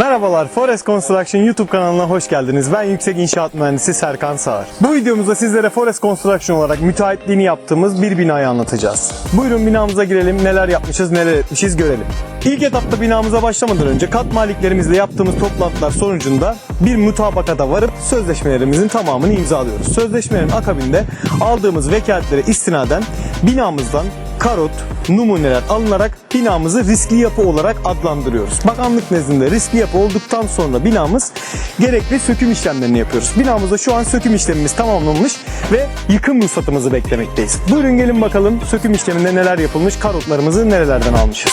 Merhabalar, Forest Construction YouTube kanalına hoş geldiniz. Ben Yüksek İnşaat Mühendisi Serkan Sağır. Bu videomuzda sizlere Forest Construction olarak müteahhitliğini yaptığımız bir binayı anlatacağız. Buyurun binamıza girelim, neler yapmışız, neler etmişiz görelim. İlk etapta binamıza başlamadan önce kat maliklerimizle yaptığımız toplantılar sonucunda bir mutabakata varıp sözleşmelerimizin tamamını imzalıyoruz. Sözleşmelerin akabinde aldığımız vekaletlere istinaden binamızdan karot, numuneler alınarak binamızı riskli yapı olarak adlandırıyoruz. Bakanlık nezdinde riskli yapı olduktan sonra binamız gerekli söküm işlemlerini yapıyoruz. Binamızda şu an söküm işlemimiz tamamlanmış ve yıkım ruhsatımızı beklemekteyiz. Buyurun gelin bakalım söküm işleminde neler yapılmış, karotlarımızı nerelerden almışız.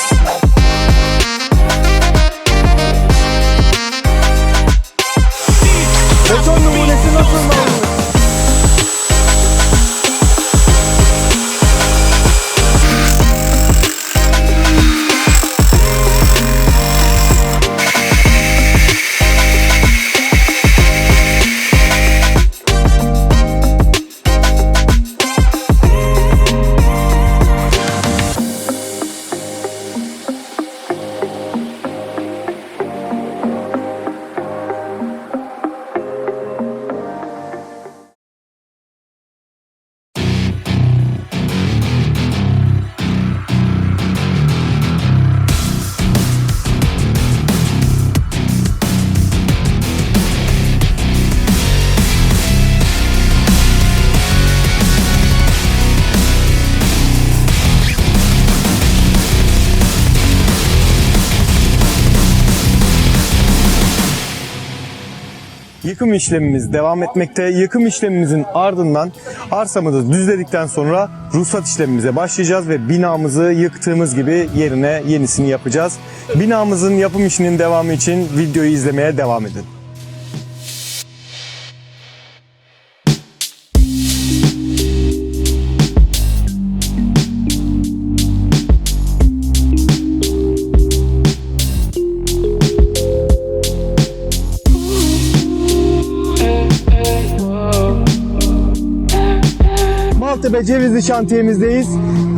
Beton numunesi nasıl Yıkım işlemimiz devam etmekte. Yıkım işlemimizin ardından arsamızı düzledikten sonra ruhsat işlemimize başlayacağız ve binamızı yıktığımız gibi yerine yenisini yapacağız. Binamızın yapım işinin devamı için videoyu izlemeye devam edin. Maltepe Cevizli şantiyemizdeyiz.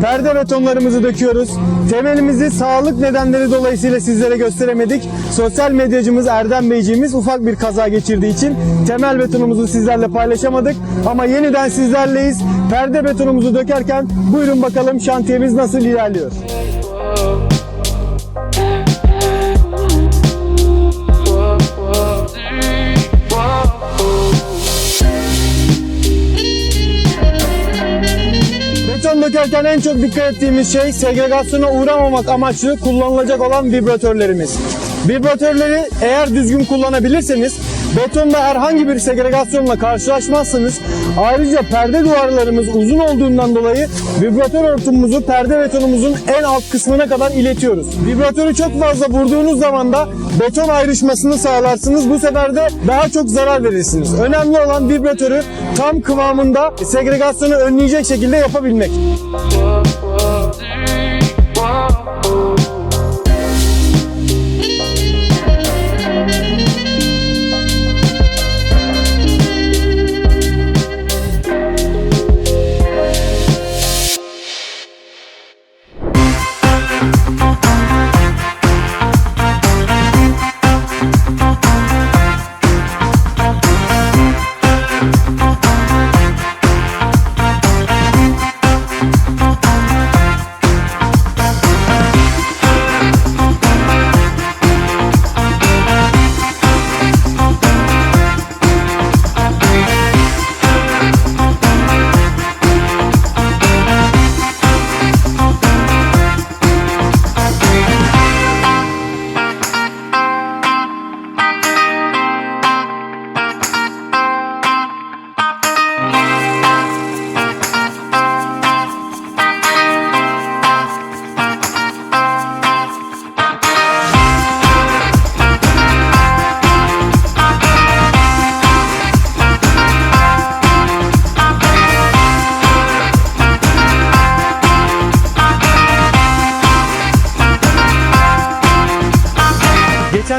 Perde betonlarımızı döküyoruz. Temelimizi sağlık nedenleri dolayısıyla sizlere gösteremedik. Sosyal medyacımız Erdem Beyciğimiz ufak bir kaza geçirdiği için temel betonumuzu sizlerle paylaşamadık. Ama yeniden sizlerleyiz. Perde betonumuzu dökerken buyurun bakalım şantiyemiz nasıl ilerliyor. Dökerken en çok dikkat ettiğimiz şey segregasyona uğramamak amaçlı kullanılacak olan vibratörlerimiz. Vibratörleri eğer düzgün kullanabilirseniz betonda herhangi bir segregasyonla karşılaşmazsınız. Ayrıca perde duvarlarımız uzun olduğundan dolayı vibratör hortumumuzu perde betonumuzun en alt kısmına kadar iletiyoruz. Vibratörü çok fazla vurduğunuz zaman da beton ayrışmasını sağlarsınız. Bu sefer de daha çok zarar verirsiniz. Önemli olan vibratörü tam kıvamında segregasyonu önleyecek şekilde yapabilmek.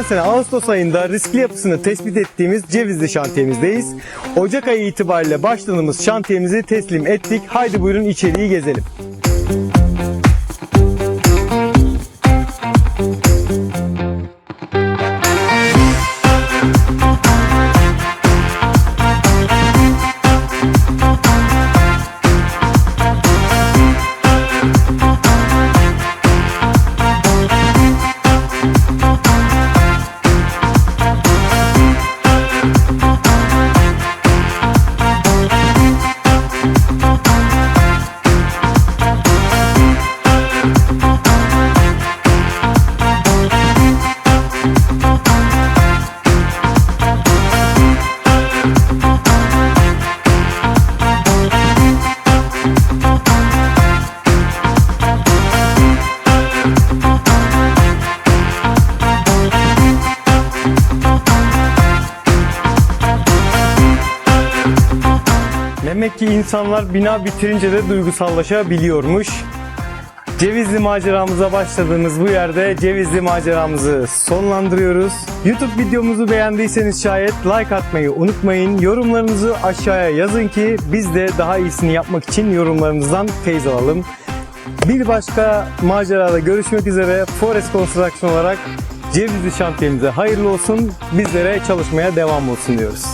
Geçen sene Ağustos ayında riskli yapısını tespit ettiğimiz Cevizli şantiyemizdeyiz. Ocak ayı itibariyle başladığımız şantiyemizi teslim ettik. Haydi buyurun içeriği gezelim. Demek ki insanlar bina bitirince de duygusallaşabiliyormuş. Cevizli maceramıza başladığımız bu yerde Cevizli maceramızı sonlandırıyoruz. YouTube videomuzu beğendiyseniz şayet like atmayı unutmayın. Yorumlarınızı aşağıya yazın ki biz de daha iyisini yapmak için yorumlarınızdan feyz alalım. Bir başka macerada görüşmek üzere. Forest Construction olarak Cevizli şantiyemize hayırlı olsun. Bizlere çalışmaya devam olsun diyoruz.